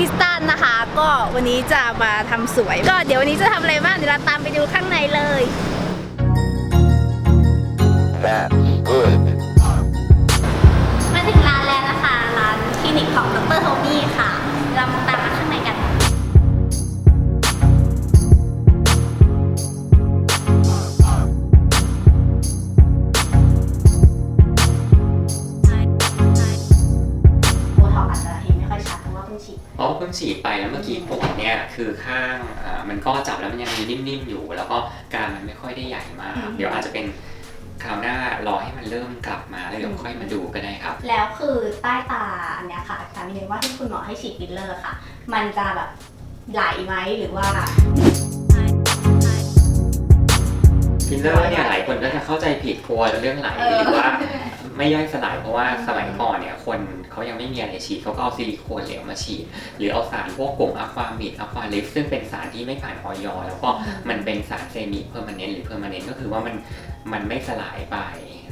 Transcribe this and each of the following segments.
กิสถานนะคะ ก็วันนี้จะมาทำสวย ก็เดี๋ยววันนี้จะทำอะไรบ้างเดี๋ยวเราตามไปดูข้างในเลย That's good. มาถึงร้านแล้วนะคะ ร้านคลินิกของดรโทมี่ค่ะ ฉีดไปแล้วเมื่อกี้ปวดเนี่ยคือข้างอ่ามันก็จับแล้วมันยังมีนิ่มๆอยู่ แล้วก็การมันไม่ค่อยได้ใหญ่มากอืมเดี๋ยวอาจจะเป็นคราวหน้ารอให้มันเริ่มกลับมาแล้วเดี๋ยวค่อยมาดูก็ได้ครับ แล้วคือใต้ตาอันเนี้ยค่ะถามนิดนึงว่าที่คุณหมอให้ฉีดฟิลเลอร์ค่ะ มันจะแบบไหลไหมหรือว่าฟิลเลอร์เนี่ยหลายคนก็จะเข้าใจผิดกลัวเรื่องไหลเออหรือว่าไม่ย่อยสลายเพราะว่าสมัยก่อนเนี่ยคน เขายังไม่มีอะไรฉีดเขาก็เอาซิลิโคนเหลวมาฉีด หรือเอาสารพวกกลุ่มอะความิดอะควาลิฟซึ่งเป็นสารที่ไม่ผ่านออยแล้วก็มันเป็นสารเซมิเพอร์มานนต์หรือเพอร์มานนต์ก็คือว่ามันมันไม่สลายไป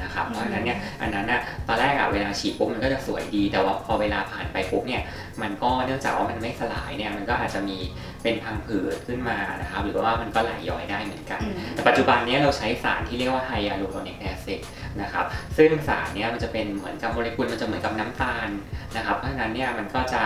นะครับเพราะฉะนั้นเนี่ยอันนั้นน่ะตอนแรกอะเวลาฉีดปุ๊บมันก็จะสวยดี แต่ว่าพอเวลาผ่านไปปุ๊บเนี่ยมันก็เนื่องจากว่ามันไม่สลายเนี่ยมันก็อาจจะมี เป็นพังผืดขึ้นมานะครับหรือว่ามันก็ไหลย้อยได้เหมือนกันอืมแต่ปัจจุบันเนี้เราใช้สารที่เรียกว่าไฮยาลูโรนิกแอซิดนะครับซึ่งสารเนี้ยมันจะเป็นเหมือนกับโมเลกุลมันจะเหมือนกับน้ำตาลนะครับเพราะฉะนั้นเนี่ยมันก็จะ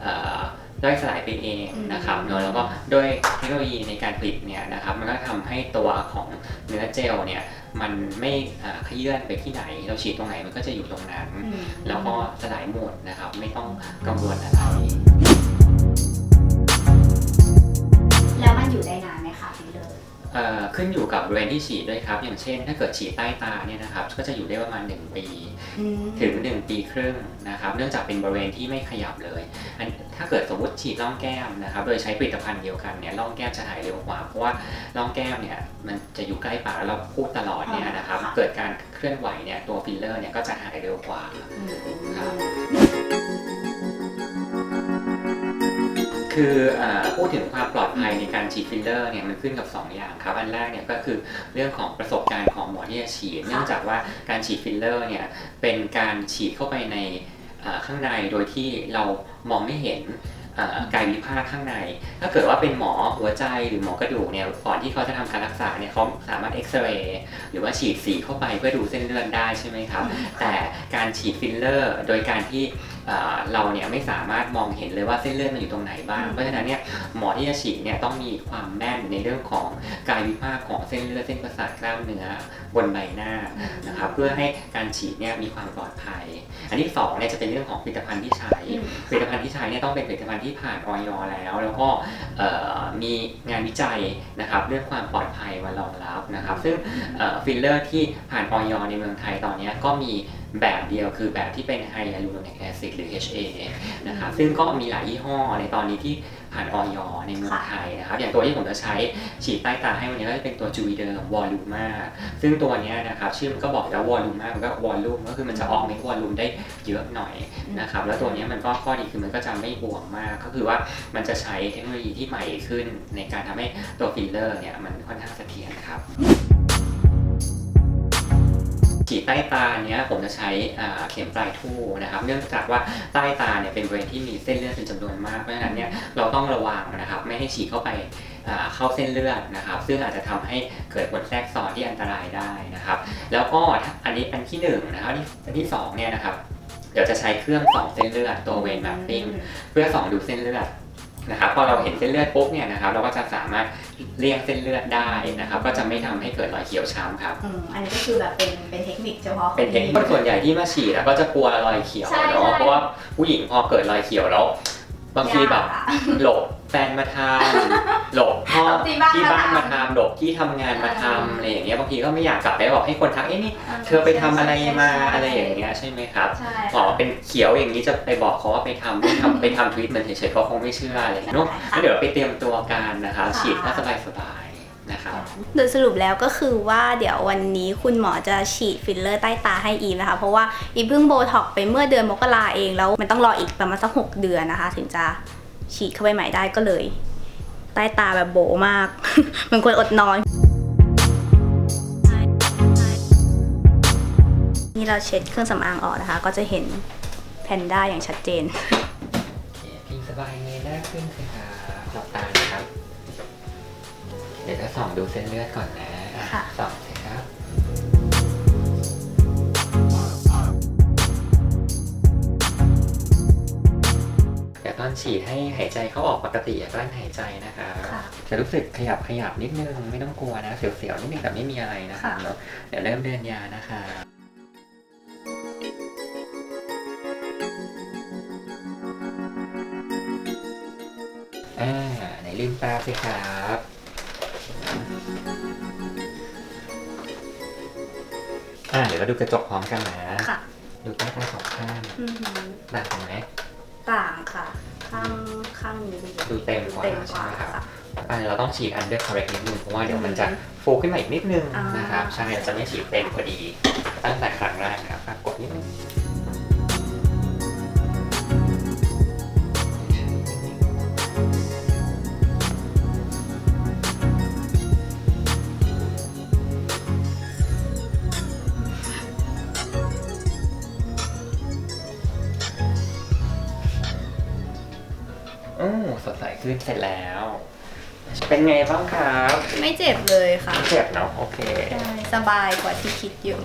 เอ่อย่อยสลายไปเองนะครับเนอะแล้วก็ด้วยเทคโนโลยีในการผลิตเนี่ยนะครับมันก็ทำให้ตัวของเนื้อเจลเนี่ยมันไม่อ่าขยื่นไปที่ไหน เราฉีดตรงไหนมันก็จะอยู่ตรงนั้นอืมแล้วก็สลายหมดนะครับไม่ต้องกังวลอะไร อยู่ได้นานไหมคะฟิลเลอร์เอ่อขึ้นอยู่กับบริเวณที่ฉีดด้วยครับ อย่างเช่น ถ้าเกิดฉีดใต้ตาเนี่ยนะครับ ก็จะอยู่ได้ประมาณ 1 ปี ถึง 1 ปีครึ่งนะครับ เนื่องจากเป็นบริเวณที่ไม่ขยับเลยอันถ้าเกิดสมมติฉีดร่องแก้มนะครับ โดยใช้ผลิตภัณฑ์เดียวกันเนี่ยร่องแก้มจะหายเร็วกว่า เพราะว่าร่องแก้มเนี่ยมันจะอยู่ใกล้ปากแล้วเราพูดตลอดเนี่ยนะครับ เกิดการเคลื่อนไหวเนี่ยตัวฟิลเลอร์เนี่ยก็จะหายเร็วกว่าครับคืออา พูดถึงความปลอดภัยในการฉีดฟิลเลอร์เนี่ยมันขึ้นกับ 2 อย่างครับ อันแรกเนี่ยก็คือเรื่องของประสบการณ์ของหมอที่จะฉีด เนื่องจากว่าการฉีดฟิลเลอร์เนี่ยเป็นการฉีดเข้าไปในอ่าข้างในโดยที่เรามองไม่เห็นอ่ากายวิภาคข้างใน ถ้าเกิดว่าเป็นหมอหัวใจหรือหมอกระดูกเนี่ย ก่อนที่เขาจะทำการรักษาเนี่ยเขาสามารถเอ็กซเรย์หรือว่าฉีดสีเข้าไปเพื่อดูเส้นเลือดได้ใช่ไหมครับ แต่การฉีดฟิลเลอร์ โดยการที่ เอ่อเราเนี่ยไม่สามารถมองเห็นเลยว่าเส้นเลือดมันอยู่ตรงไหนบ้าง เพราะฉะนั้นเนี่ยหมอที่จะฉีดเนี่ยต้องมีความแม่นในเรื่องของกายวิภาคของเส้นเลือดเส้นประสาทกล้ามเนื้อบนใบหน้านะครับเพื่อให้การฉีดเนี่ยมีความปลอดภัย อันที่สองเนี่ยจะเป็นเรื่องของผลิตภัณฑ์ที่ใช้อืมผลิตภัณฑ์ที่ใช้เนี่ยต้องเป็นผลิตภัณฑ์ที่ผ่านออยแล้ว แล้วก็เอ่อมีงานวิจัยนะครับเรื่องความปลอดภัยมารองรับนะครับ ซึ่งฟิลเลอร์ที่ผ่านออยในเมืองไทยตอนเนี้ยก็มีแบบเดียวคือแบบที่เป็นไฮยาลูโรนิกแอซิดหรือ HA นะครับซึ่งก็มีหลายยี่ห้อในตอนนี้ที่ผ่านออยในเมืองไทยนะครับอย่างตัวที่ผมจะใช้ฉีดใต้ตาให้วันนี้ก็จะเป็นตัวจูวีเดอร์วอลลูมาซึ่งตัวเนี้ยนะครับชื่อมันก็บอกแล้ววอลลูมามันก็วอลลุ่มก็คือมันจะออกเม็ดวอลลุ่มได้เยอะหน่อยนะครับแล้วตัวเนี้ยมันก็ข้อดีคือมันก็จะไม่บวมมาก ก็คือว่ามันจะใช้เทคโนโลยีที่ใหม่ขึ้นในการทำให้ตัวฟิลเลอร์เนี่ยมันค่อนข้างเสถียรครับ ฉีดใต้ตาเนี้ยผมจะใช้เข็มปลายทู่นะครับ เนื่องจากว่าใต้ตาเนี่ยเป็นบริเวณที่มีเส้นเลือดเป็นจำนวนมากเพราะฉะนั้นเนี่ยเราต้องระวังนะครับ ไม่ให้ฉีดเข้าไปเข้าเส้นเลือดนะครับ ซึ่งอาจจะทำให้เกิดผลแทรกซ้อนที่อันตรายได้นะครับ แล้วก็อันนี้อันที่หนึ่งนะครับอันที่อันที่สองเนี่ยนะครับเดี๋ยวจะใช้เครื่องส่องเส้นเลือดตัวเวนแมปปิ้งเพื่อส่องดูเส้นเลือด นะครับพอเราเห็นเส้นเลือดปุ๊บเนี่ยนะครับเราก็จะสามารถเลี่ยงเส้นเลือดได้นะครับก็จะไม่ทำให้เกิดรอยเขียวช้ำครับอืมอันนี้ก็คือแบบเป็นเป็นเทคนิคเฉพาะของเป็นเทคนิคส่วนใหญ่ที่มาฉีดอะก็จะกลัวรอยเขียวใช่เนาะใช่เพราะว่าผู้หญิงพอเกิดรอยเขียวแล้วบางทีแบบยากอะหลบ แฟนมาทำหลบพ่อหลบที่บ้านที่บ้านมามาทำทำหลบที่ทำงานมาทำอะไรอย่างเงี้ยบางทีก็ไม่อยากกลับไปบอกให้คนทักเอ้นี่เธอไปทำอะไรมาอะไรอย่างเงี้ยใช่ไหมครับใช่อ๋อเป็นเขียวอย่างนี้จะไปบอกเขาว่าไปทำไปทำไปทำทวีตมันเฉยๆเขาคงไม่เชื่ออะไรอย่างเงี้ยเนอะแล้วเดี๋ยวไปเตรียมตัวกันนะคะ ฉีดก็สบายๆนะครับ โดยสรุปแล้วก็คือว่าเดี๋ยววันนี้คุณหมอจะฉีดฟิลเลอร์ใต้ตาให้อีฟนะคะ เพราะว่าอีฟเพิ่งโบท็อกซ์ไปเมื่อเดือนมกราเองแล้วมันต้องรออีกประมาณสักหกเดือนนะคะ ถึงจะ ฉีดเข้าไปใหม่ได้ก็เลย ใต้ตาแบบโบมากเหมือนคนอดนอน นี่เราเช็ดเครื่องสำอางออกนะคะ ก็จะเห็นแพนด้าอย่างชัดเจนโอเคพิงสบายเลยขึ้นสิครับหลับตานะครับ เดี๋ยวจะส่องดูเส้นเลือดก่อนนะอ่ค่ะส่อง ตอนฉีดให้หายใจเข้าออกปกติอย่ากลั้นหายใจนะคะค่ะจะรู้สึกขยับขยับนิดนึงไม่ต้องกลัวนะเสียวๆนิดนึงแต่ไม่มีอะไรนะคะค่ะเนาะเดี๋ยวเริ่มเดินยานะคะอ่าไหนลืมตาสิครับอ่าเดี๋ยวเราดูกระจกพร้อมกันนะค่ะดูใต้ตาสองข้างอือหือต่างกันไหมต่างค่ะ ข้างข้างนี้ดูดูเต็มกว่าเต็มกใช่ว่าไหมครับ ค่ะอ่าเราต้องฉีด under correct นิดนึงเพราะว่าเดี๋ยวมันจะฟูขึ้นมาอีกนิดนึงอ่าน นะครับใช่เราจะไม่ฉีดเต็มพอดี ตั้งแต่ครั้งแรกนะครับฝากกดนิดนึง โอ้สดใสขึ้นเสร็จแล้ว เป็นไงบ้างครับไม่เจ็บเลยค่ะ เจ็บเนาะโอเคใช่สบายกว่าที่คิดอยู่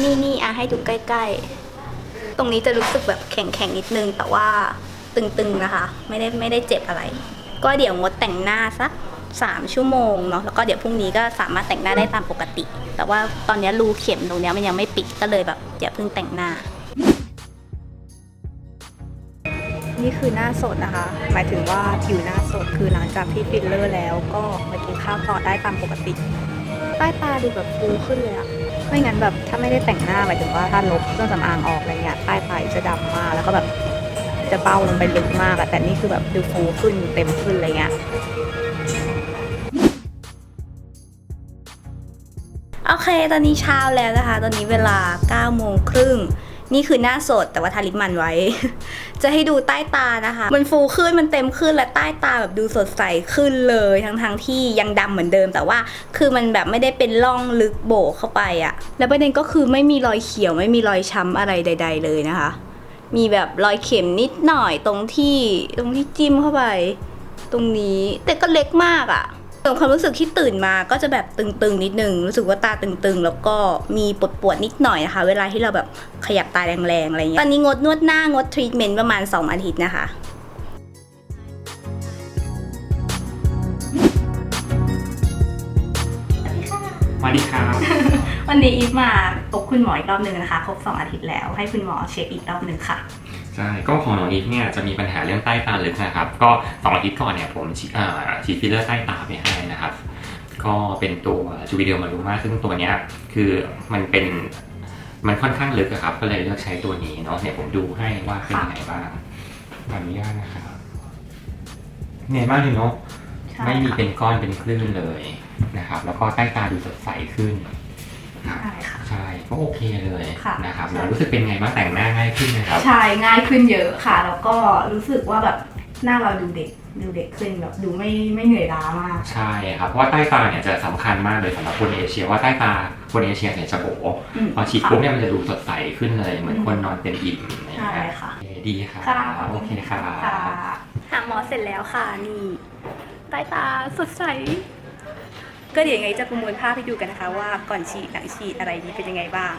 นี่นี่อะให้ดูใกล้ๆ ตรงนี้จะรู้สึกแบบแข็งๆนิดนึง แต่ว่าตึงๆนะคะ ไม่ได้ไม่ได้เจ็บอะไร ก็เดี๋ยวงดแต่งหน้าสักสามชั่วโมงเนาะแล้วก็เดี๋ยวพรุ่งนี้ก็สามารถแต่งหน้าได้ตามปกติ แต่ว่าตอนนี้รูเข็มตรงเนี้ยมันยังไม่ปิดก็เลยแบบอย่าเพิ่งแต่งหน้า นี่คือหน้าสดนะคะ หมายถึงว่าผิวหน้าสดคือหลังจากที่ฟิลเลอร์แล้วก็มากินข้าวต่อได้ตามปกติ ใต้ตาดูแบบฟูขึ้นเลยอะไม่งั้นแบบถ้าไม่ได้แต่งหน้าหมายถึงว่าถ้าลบเครื่องสำอางออกอะไรเงี้ยใต้ตาจะดำมากแล้วก็แบบจะเบ้าลงไปลึกมากอะแต่นี่คือแบบดูฟูขึ้นเต็มขึ้นอะไรเงี้ยโอเค ตอนนี้เช้าแล้วนะคะ ตอนนี้เวลา9โมงครึ่ง นี่คือหน้าสดแต่ว่าทาลิปมันไว้ จะให้ดูใต้ตานะคะ มันฟูขึ้นมันเต็มขึ้นและใต้ตาแบบดูสดใสขึ้นเลยทั้งๆทที่ยังดำเหมือนเดิม แต่ว่าคือมันแบบไม่ได้เป็นร่องลึกโบกเข้าไปอะแล้วประเด็นก็คือไม่มีรอยเขียวไม่มีรอยช้ำอะไรใด ๆ เลยนะคะ มีแบบรอยเข็มนิดหน่อยตรงที่ตรงที่จิ้มเข้าไป ตรงนี้แต่ก็เล็กมากอะ ส่วนความรู้สึกที่ตื่นมาก็จะแบบตึงๆนิดนึงรู้สึกว่าตาตึงๆ แล้วก็มีปวดๆนิดหน่อยนะคะ เวลาที่เราแบบขยับตาแรงๆอะไรเงี้ยตอนนี้งดนวดหน้างดทรีทเมนต์ประมาณ 2 อาทิตย์นะคะสวัสดีครับวันนี้อีฟมาพบคุณหมออีกรอบหนึ่งนะคะ ครบ 2 อาทิตย์แล้วให้คุณหมอเช็คอีกรอบหนึ่งค่ะ ใช่ก็ของน้องอีฟเนี่ยจะมีปัญหาเรื่องใต้ตาลึกนะครับ ก็สองอาทิตย์ก่อนเนี่ยผมฉีดเอ่อฉีดฟิลเลอร์ใต้ตาไปให้นะครับ ก็เป็นตัวจูวิเดียมารูมาซึ่งตัวเนี้ยคือมันเป็นมันค่อนข้างลึกอะครับ ก็เลยเลือกใช้ตัวนี้เนาะเนี่ยผมดูให้ว่าเป็นยังไงบ้างขออนุญาตนะครับเนี่ยบ้างเลยเนาะใช่ไม่มีค่ะเป็นก้อนเป็นคลื่นเลยนะครับ แล้วก็ใต้ตาดูสดใสขึ้น ครับใช่ค่ะ ใช่ก็โอเคเลยค่ะ นะครับแล้วรู้สึกเป็นไงบ้างแต่งหน้าง่ายขึ้นไหมครับ ใช่ง่ายขึ้นเยอะค่ะ แล้วก็รู้สึกว่าแบบหน้าเราดูเด็กดูเด็กขึ้นแบบดูไม่ไม่เหนื่อยล้ามาก ใช่ครับเพราะว่าใต้ตาเนี่ยจะสำคัญมากเลยสำหรับคนเอเชียว่าใต้ตาคนเอเชียเนี่ยจะโบอืม พอฉีดปุ๊บเนี่ยมันจะดูสดใสขึ้นเลยเหมือนคนนอนเต็มอิ่มอะไรอย่างใช่เงี้ยค่ะ โอเคดีค่ะค่ะ โอเคค่ะ ค่ะ หาหมอเสร็จแล้วค่ะนี่ใต้ตาสดใส ก็เดี๋ยวยังไงจะประมวลภาพให้ดูกันนะคะ ว่าก่อนฉีดหลังฉีดอะไรนี้เป็นยังไงบ้าง